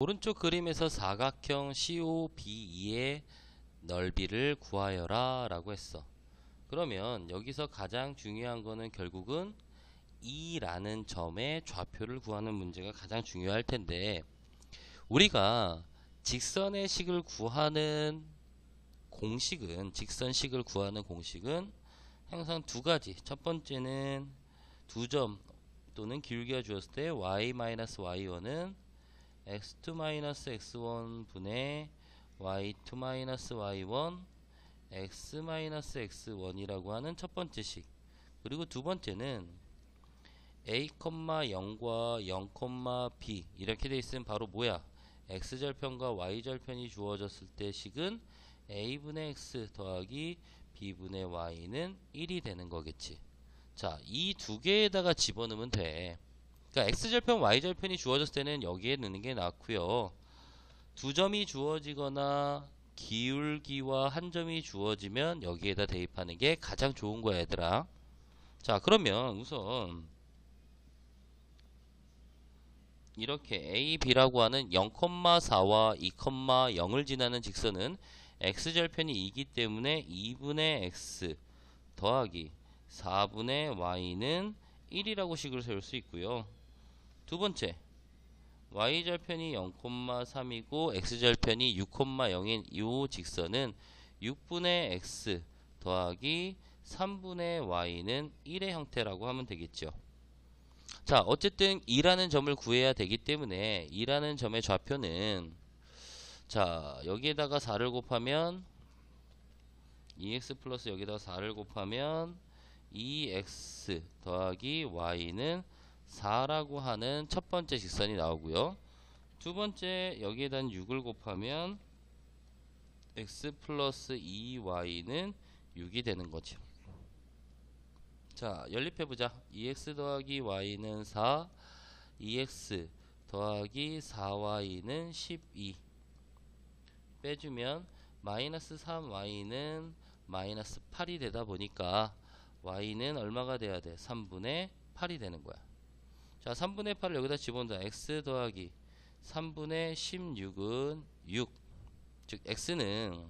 오른쪽 그림에서 사각형 COBE의 넓이를 구하여라 라고 했어. 그러면 여기서 가장 중요한 거는 결국은 E라는 점의 좌표를 구하는 문제가 가장 중요할 텐데 우리가 직선의 식을 구하는 공식은 직선식을 구하는 공식은 항상 두 가지. 첫 번째는 두 점 또는 기울기가 주었을 때 y-y1은 x2-x1 분의 y2-y1 x-x1이라고 하는 첫 번째 식. 그리고 두 번째는 a, 0과 0, b. 이렇게 돼 있으면 바로 뭐야? x절편과 y절편이 주어졌을 때 식은 a분의 x 더하기 b분의 y는 1이 되는 거겠지. 자 이 두 개에다가 집어넣으면 돼 그러니까 x절편, y절편이 주어졌을 때는 여기에 넣는 게 낫고요. 두 점이 주어지거나 기울기와 한 점이 주어지면 여기에다 대입하는 게 가장 좋은 거야, 얘들아. 자, 그러면 우선 이렇게 a, b라고 하는 0,4와 2,0을 지나는 직선은 x절편이 2기 때문에 2분의 x 더하기 4분의 y는 1이라고 식을 세울 수 있고요. 두 번째 y절편이 0,3이고 x절편이 6,0인 이 직선은 6분의 x 더하기 3분의 y는 1의 형태라고 하면 되겠죠. 자 어쨌든 2라는 점을 구해야 되기 때문에 2라는 점의 좌표는 자 여기에다가 4를 곱하면 2x 플러스 여기다가 4를 곱하면 2x 더하기 y는 4라고 하는 첫 번째 직선이 나오고요. 두 번째 여기에다 6을 곱하면 x 플러스 2y는 6이 되는 거죠. 자, 연립해보자. 2x 더하기 y는 4, 2x 더하기 4y는 12. 빼주면 마이너스 3y는 마이너스 8이 되다 보니까 y는 얼마가 돼야 돼? 3분의 8이 되는 거야. 자, 3분의 8을 여기다 집어넣는다. x 더하기 3분의 16은 6. 즉, x는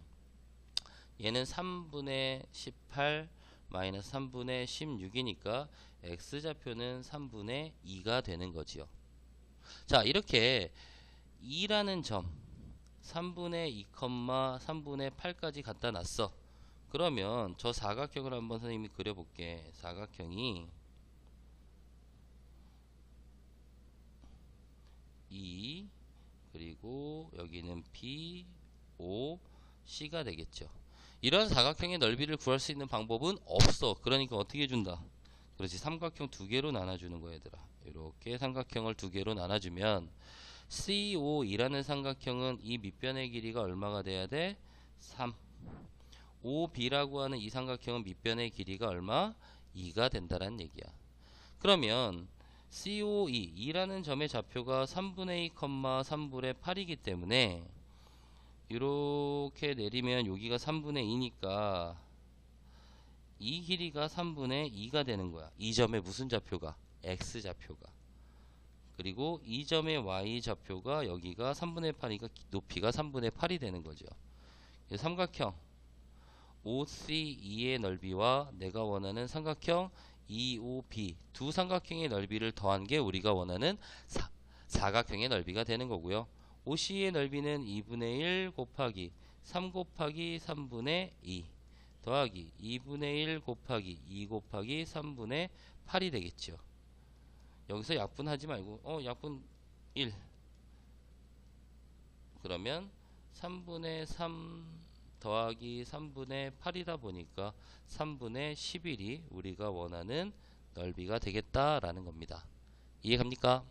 얘는 3분의 18 마이너스 3분의 16이니까 x좌표는 3분의 2가 되는 거지요. 자, 이렇게 2라는 점 3분의 2, 3분의 8까지 갖다 놨어. 그러면 저 사각형을 한번 선생님이 그려볼게. 사각형이 2 그리고 여기는 B, O, C가 되겠죠. 이런 사각형의 넓이를 구할 수 있는 방법은 없어. 그러니까 어떻게 준다? 그렇지. 삼각형 두 개로 나눠주는 거야, 얘들아. 이렇게 삼각형을 두 개로 나눠주면 CO이라는 삼각형은 이 밑변의 길이가 얼마가 돼야 돼? 3. OB라고 하는 이 삼각형은 밑변의 길이가 얼마? 2가 된다는 얘기야. 그러면 COE, 2라는 점의 좌표가 3분의 2, 3분의 8이기 때문에 이렇게 내리면 여기가 3분의 2니까 이 길이가 3분의 2가 되는 거야. 이 점의 무슨 좌표가? X 좌표가. 그리고 이 점의 Y 좌표가 여기가 3분의 8이니까 높이가 3분의 8이 되는 거죠. 삼각형 OCE의 넓이와 내가 원하는 삼각형 EOB 두 삼각형의 넓이를 더한 게 우리가 원하는 사, 사각형의 넓이가 되는 거고요. OC의 넓이는 2분의 1 곱하기 3 곱하기 3분의 2 더하기 2분의 1 곱하기 2 곱하기 3분의 8이 되겠죠. 여기서 약분하지 말고 어 약분 1 그러면 3분의 3 더하기 3분의 8이다 보니까 3분의 11이 우리가 원하는 넓이가 되겠다라는 겁니다. 이해 갑니까?